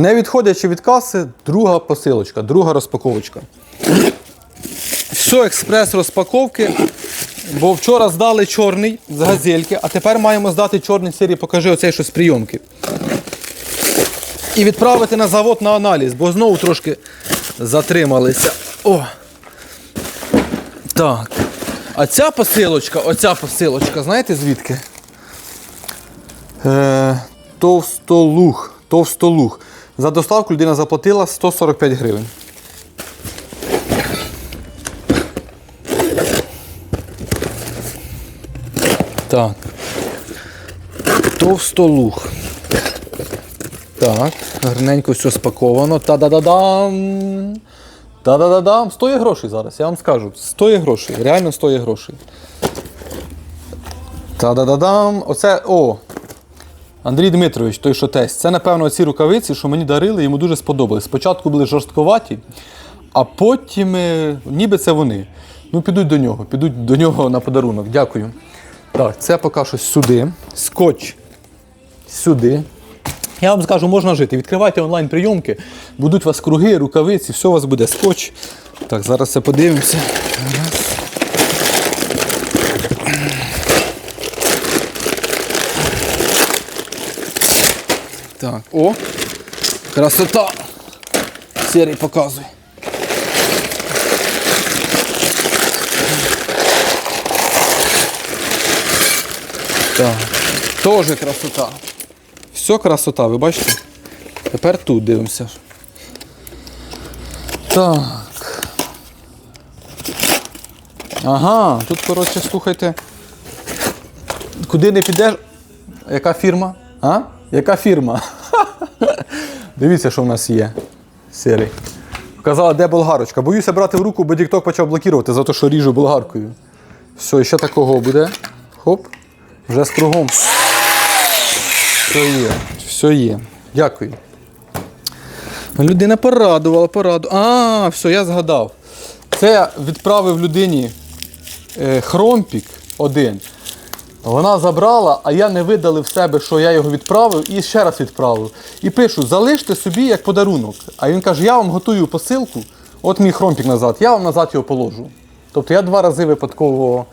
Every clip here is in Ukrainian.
Не відходячи від каси, друга посилочка, друга розпаковочка. Все, експрес розпаковки. Бо вчора здали чорний з газельки, а тепер маємо здати чорний сирі, покажи оцей що з прийомки. І відправити на завод на аналіз, бо знову трошки затрималися. О! Так. А ця посилочка, оця посилочка, знаєте звідки? Е, товстолуг. Товстолуг. За доставку людина заплатила 145 гривень. Так. Товстолуг. Так, гарненько все спаковано. Та-да-да-дам! Та-да-да-дам! Стоїть грошей зараз, я вам скажу. Стоїть грошей, реально стоїть грошей. Та-да-да-дам! Оце, о! Андрій Дмитрович, той, що тесть. Це, напевно, ці рукавиці, що мені дарили, йому дуже сподобались. Спочатку були жорстковаті, а потім е, ніби це вони. Ну, підуть до нього, підуть до нього на подарунок. Дякую. Так, це поки що сюди. Скотч сюди. Я вам скажу, можна жити. Відкривайте онлайн-прийомки, будуть у вас круги, рукавиці, все у вас буде скотч. Так, зараз це подивимося. Так, о! Красота! Серій показуй. Так, теж красота. Все красота, ви бачите? Тепер тут дивимося. Так. Ага, тут, коротше, слухайте. Куди не підеш? Яка фірма? А? Яка фірма? Дивіться, що в нас є. Сирий. Казала, де болгарочка. Боюся брати в руку, бо Дікток почав блокувати за те, що ріжу болгаркою. Все, ще такого буде. Хоп. Вже з кругом. Все є. Все є. Дякую. Людина порадувала, порадувала. А, все, я згадав. Це відправив людині е, хромпік один. Вона забрала, а я не видалив себе, що я його відправив, і ще раз відправив. І пишу: залиште собі як подарунок. А він каже: я вам готую посилку, от мій хромпік назад, я вам назад його положу. Тобто я два рази випадково.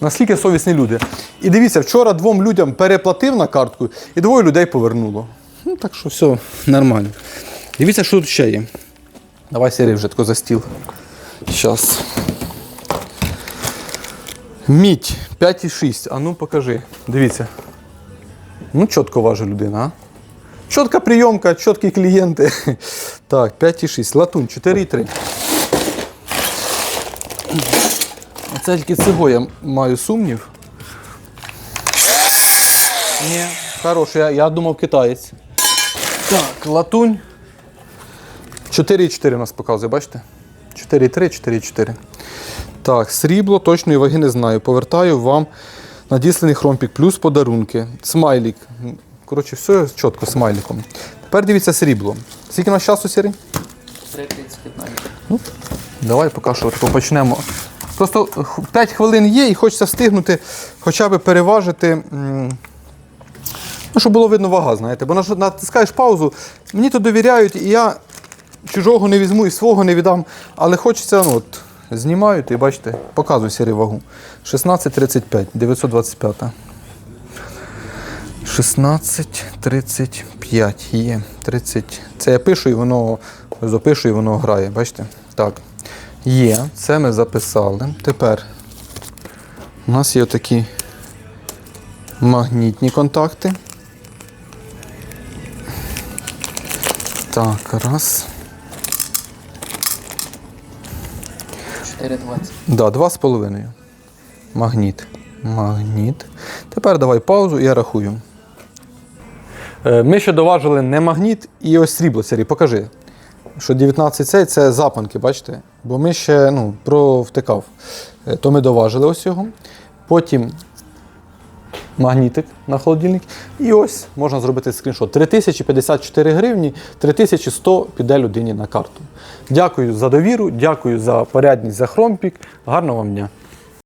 Наскільки совісні люди. І дивіться, вчора двом людям переплатив на картку, і двоє людей повернуло. Ну так що все нормально. Дивіться, що тут ще є. Давай Сергій вже тако за стіл. Щас. Мідь 5,6. А ну покажи. Дивіться. Ну, чітко важить людина, а? Чітка прийомка, чіткі клієнти. Так, 5,6. Латунь 4,3. Це тільки цього я маю сумнів. Ні, хороший, я, я думав китаєць. Так, латунь. 4,4 у нас показує, бачите? 4,3, 4,4. Так, срібло, точної ваги не знаю. Повертаю вам надісланий хромпік плюс подарунки. Смайлік. Коротше, все чітко смайліком. Тепер дивіться срібло. Скільки у нас часу, Сірий? 3.30-15. Давай поки що почнемо. Просто 5 хвилин є і хочеться встигнути хоча б переважити. Ну, щоб було видно вага, знаєте. Бо натискаєш паузу, мені то довіряють, і я чужого не візьму і свого не віддам. Але хочеться, ну от, знімають і бачите, показую сірі вагу. 16,35, 925. 16,35 є. 30. Це я пишу і воно запишу і воно грає. Бачите? Так. Є. Це ми записали. Тепер у нас є такі магнітні контакти. Так, раз. 4.20. Да, два з половиною. Магніт. Магніт. Тепер давай паузу, я рахую. Е, Ми ще доважили не магніт і ось срібло царі. покажи. Що 19 цей це запанки, бачите? Бо ми ще ну, провтикав. Е, То ми доважили ось його. Потім магнітик на холодильник. І ось можна зробити скріншот. 3054 гривні, 3100 піде людині на карту. Дякую за довіру, дякую за порядність за хромпік. Гарного вам дня!